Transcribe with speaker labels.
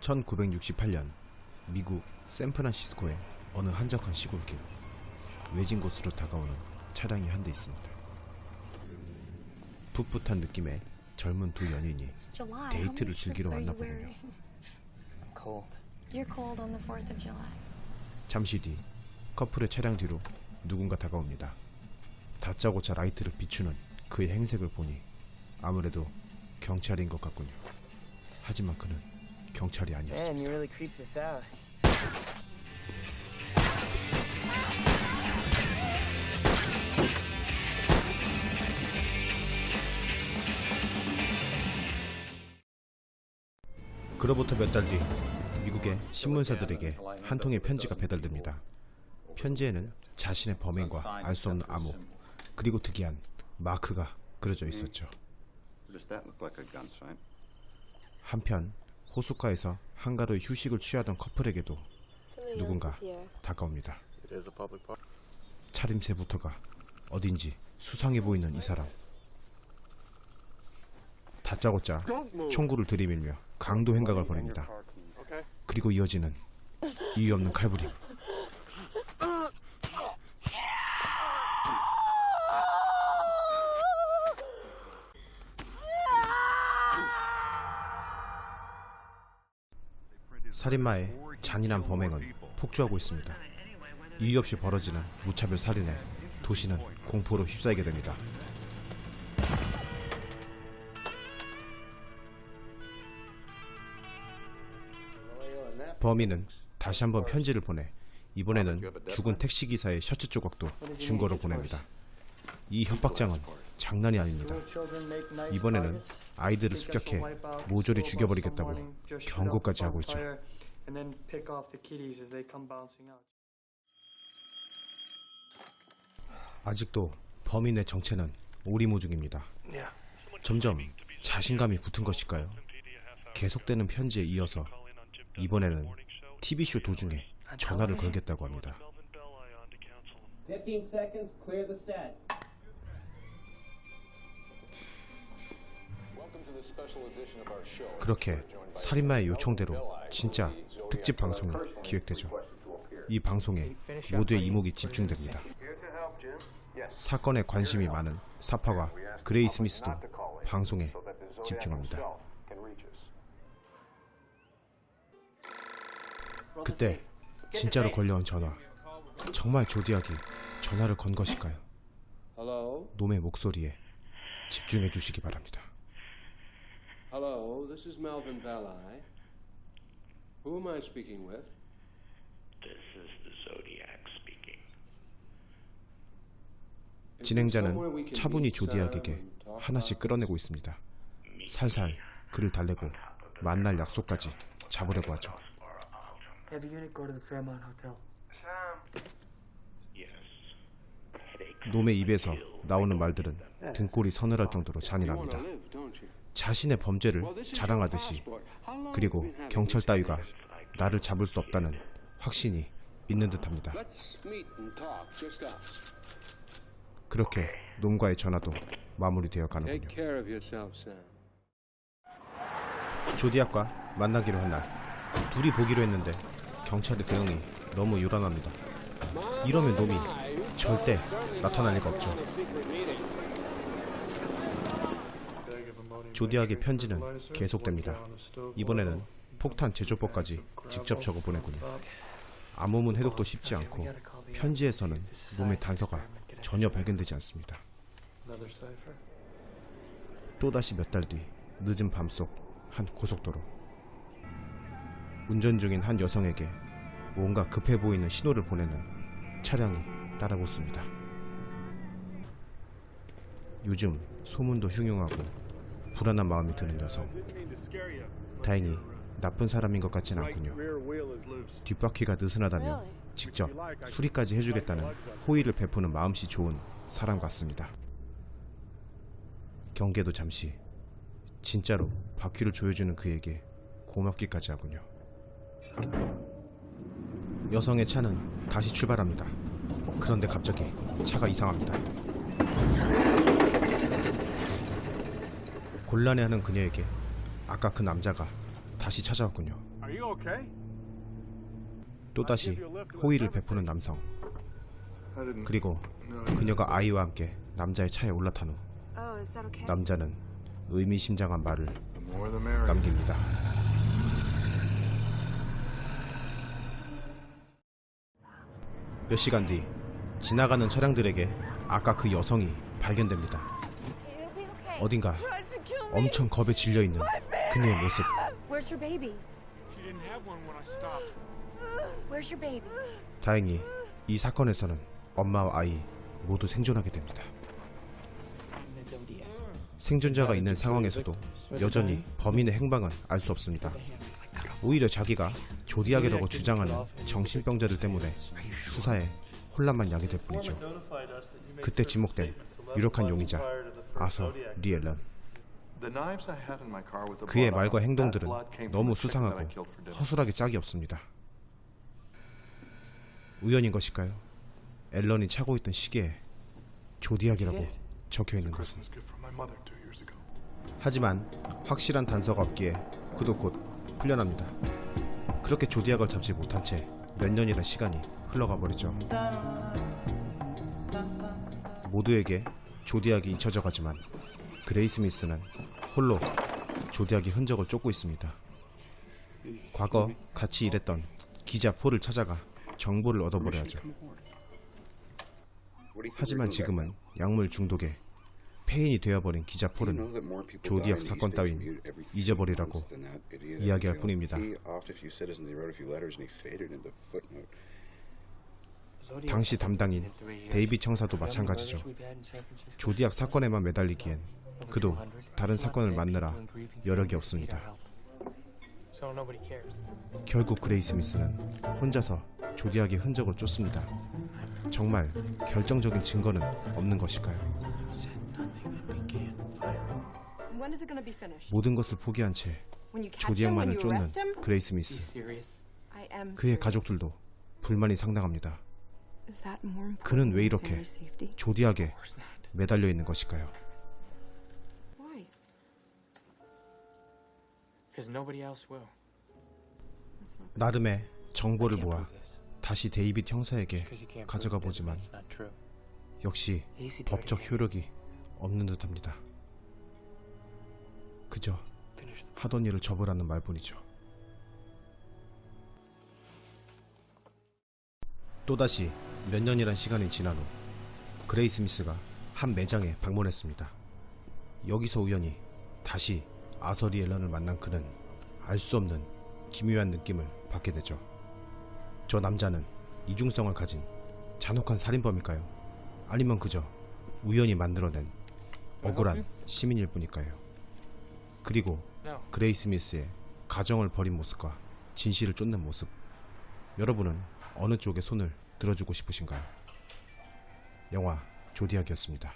Speaker 1: 1968년 미국 샌프란시스코의 어느 한적한 시골길 외진 곳으로 다가오는 차량이 한 대 있습니다. 풋풋한 느낌의 젊은 두 연인이. 데이트를 즐기러 왔나 보군요.
Speaker 2: Cold.
Speaker 3: You're cold on the 4th of July.
Speaker 1: 잠시 뒤 커플의 차량 뒤로 누군가 다가옵니다. 다짜고짜 라이트를 비추는 그의 행색을 보니 아무래도 경찰인 것 같군요. 하지만 그는 경찰이
Speaker 2: Man,
Speaker 1: 아니었습니다.
Speaker 2: you really creeped us out.
Speaker 1: 그로부터 몇 달 뒤 미국의 신문사들에게 한 통의 편지가 배달됩니다. 편지에는 자신의 범행과 알 수 없는 암호 그리고 특이한 마크가 그려져 있었죠.
Speaker 4: Does that look like a gun sight?
Speaker 1: 한편 호숫가에서 한가로이 휴식을 취하던 커플에게도 누군가 다가옵니다. 차림새부터가 어딘지 수상해 보이는 이 사람. 다짜고짜 총구를 들이밀며 강도 행각을 벌입니다. 그리고 이어지는 이유 없는 칼부림. 살인마의 잔인한 범행은 폭주하고 있습니다. 이유 없이 벌어지는 무차별 살인에 도시는 공포로 휩싸이게 됩니다. 범인은 다시 한번 편지를 보내 이번에는 죽은 택시기사의 셔츠 조각도 증거로 보냅니다. 이 협박장은 장난이 아닙니다. 이번에는 아이들을 습격해 모조리 죽여버리겠다고 경고까지 하고 있죠. 아직도 범인의 정체는 오리무중입니다. 점점 자신감이 붙은 것일까요? 계속되는 편지에 이어서 이번에는 TV쇼 도중에 전화를 걸겠다고 합니다.
Speaker 5: 15 seconds, clear the set.
Speaker 1: 그렇게 살인마의 요청대로 진짜 특집 방송이 기획되죠. 이 방송에 모두의 이목이 집중됩니다. 사건에 관심이 많은 사파와 그레이 스미스도 방송에 집중합니다. 그때 진짜로 걸려온 전화. 정말 조디하게 전화를 건 것일까요? 놈의 목소리에 집중해 주시기 바랍니다.
Speaker 6: Hello, this is Melvin Belli. Who am I speaking with?
Speaker 7: This is the Zodiac speaking.
Speaker 1: 진행자는 차분히 조디악에게 하나씩 끌어내고 있습니다. 살살 그를 달래고 만날 약속까지 잡으려고 하죠.
Speaker 2: Have a unit go to the Fairmont Hotel.
Speaker 1: 놈의 입에서 나오는 말들은 등골이 서늘할 정도로 잔인합니다. 자신의 범죄를 자랑하듯이 그리고 경찰 따위가? 나를 잡을 수 없다는 확신이 있는 듯합니다. 그렇게 놈과의 전화도 마무리되어 가는군요. 조디악과 만나기로 한 날 둘이 보기로 했는데 경찰의 대응이 너무 요란합니다. 이러면 놈이 절대 나타날 리가 없죠. 조디악의 편지는 계속됩니다. 이번에는 폭탄 제조법까지 직접 적어 보내군요. 암호문 해독도 쉽지 않고 편지에서는 놈의 단서가 전혀 발견되지 않습니다. 또다시 몇 달 뒤 늦은 밤속 한 고속도로 운전 중인 한 여성에게 뭔가 급해 보이는 신호를 보내는 차량이 따라붙습니다. 요즘 소문도 흉흉하고 불안한 마음이 드는 여성. 다행히 나쁜 사람인 것 같진 않군요. 뒷바퀴가 느슨하다며 직접 수리까지 해주겠다는 호의를 베푸는 마음씨 좋은 사람 같습니다. 경계도 잠시 진짜로 바퀴를 조여주는 그에게 고맙기까지 하군요. 여성의 차는 다시 출발합니다. 그런데 갑자기 차가 이상합니다. 곤란해하는 그녀에게 아까 그 남자가 다시 찾아왔군요.
Speaker 5: Are you okay?
Speaker 1: 또다시 호의를 베푸는 남성. 그리고 그녀가 아이와 함께 남자의 차에 올라탄 후
Speaker 8: Oh?
Speaker 1: 남자는 의미심장한 말을 남깁니다. 몇 시간 뒤 지나가는 차량들에게 아까 그 여성이 발견됩니다. 어딘가 엄청 겁에 질려 있는 그녀의 모습.
Speaker 3: Where's your baby?
Speaker 5: She didn't have one when I stopped.
Speaker 3: Where's your baby?
Speaker 1: 다행히 이 사건에서는 엄마와 아이 모두 생존하게 됩니다. 생존자가 있는 상황에서도 여전히 범인의 행방은 알 수 없습니다. 오히려 자기가 조디하게라고 주장하는 정신병자들 때문에 수사에 혼란만 야기될 뿐이죠. 그때 지목된 유력한 용의자 아서 리엘런. 그의 말과 행동들은 너무 수상하고 허술하게 짝이 없습니다. 우연인 것일까요? 앨런이 차고 있던 시계에 조디하기라고 적혀 있는 것은. 하지만 확실한 단서가 없기에 그도 곧 풀려납니다. 그렇게 조디악을 잡지 못한 채 몇 년이란 시간이 흘러가 버리죠. 모두에게 조디악이 잊혀져 가지만 그레이 스 미스는 홀로 조디악의 흔적을 쫓고 있습니다. 과거 같이 일했던 기자 폴을 찾아가 정보를 얻어버려야죠. 하지만 지금은 약물 중독에 폐인이 되어버린 기자 폴은 조디악 사건 따윈 잊어버리라고 이야기할 뿐입니다. 당시 담당인 데이빗 형사도 마찬가지죠. 조디악 사건에만 매달리기엔 그도 다른 사건을 만나라 여력이 없습니다.
Speaker 2: So nobody cares.
Speaker 1: 결국 그레이 스 미스는 혼자서 조디악의 흔적을 쫓습니다. 정말 결정적인 증거는 없는 것일까요? 모든 것을 포기한 채
Speaker 8: you
Speaker 1: 쫓는
Speaker 8: arrest him?
Speaker 1: 그레이스
Speaker 2: You
Speaker 1: 미스.
Speaker 2: serious?
Speaker 8: I am.
Speaker 1: 그의. 가족들도 불만이 상당합니다. 그는 왜 이렇게
Speaker 2: not.
Speaker 1: 매달려 있는 것일까요? 나름의 정보를 모아. 다시 데이빗 형사에게 가져가 보지만. 역시 법적. 효력이 없는 듯합니다. 그저 하던 일을 접으라는 말뿐이죠. 또다시 몇 년이란 시간이 지난 후 그레이 스 미스가 한 매장에 방문했습니다. 여기서 우연히 다시 아서리 앨런을 만난 그는 알 수 없는 기묘한 느낌을 받게 되죠. 저 남자는 이중성을 가진 잔혹한 살인범일까요? 아니면 그저 우연히 만들어낸 억울한 시민일 뿐일까요? 그리고
Speaker 2: No.
Speaker 1: 그레이 스 미스의 가정을 버린 모습과 진실을 쫓는 모습. 여러분은 어느 쪽에 손을 들어주고 싶으신가요? 영화 조디악이었습니다.